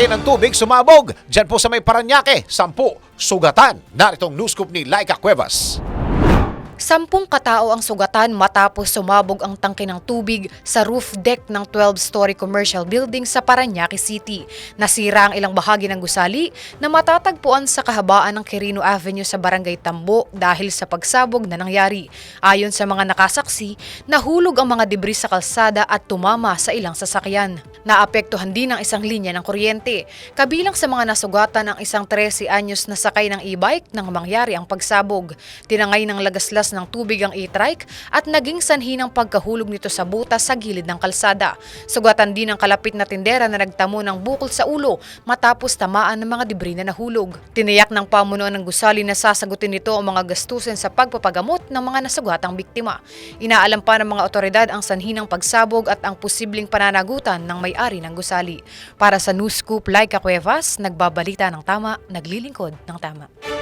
tangke ng tubig sumabog. Diyan po sa may Paranaque, sampu, sugatan. Naritong news scoop ni Laika Cuevas. Sampung katao ang sugatan matapos sumabog ang tangke ng tubig sa roof deck ng 12-story commercial building sa Paranaque City. Nasira ang ilang bahagi ng gusali na matatagpuan sa kahabaan ng Quirino Avenue sa Barangay Tambo dahil sa pagsabog na nangyari. Ayon sa mga nakasaksi, nahulog ang mga debris sa kalsada at tumama sa ilang sasakyan. Naapektuhan din ang isang linya ng kuryente. Kabilang sa mga nasugatan ang isang 13 anyos na sakay ng e-bike nang mangyari ang pagsabog. Tinangay ng lagaslas ng tubig ang e-trike at naging sanhi ng pagkahulog nito sa butas sa gilid ng kalsada. Sugatan din ang kalapit na tindera na nagtamo ng bukol sa ulo matapos tamaan ng mga debris na nahulog. Tiniyak ng pamunuan ng gusali na sasagutin nito ang mga gastusin sa pagpapagamot ng mga nasugatang biktima. Inaalam pa ng mga otoridad ang sanhi ng pagsabog at ang posibleng pananagutan ng may-ari ng gusali. Para sa News Scoop, Laika Cuevas, nagbabalita ng tama, naglilingkod ng tama.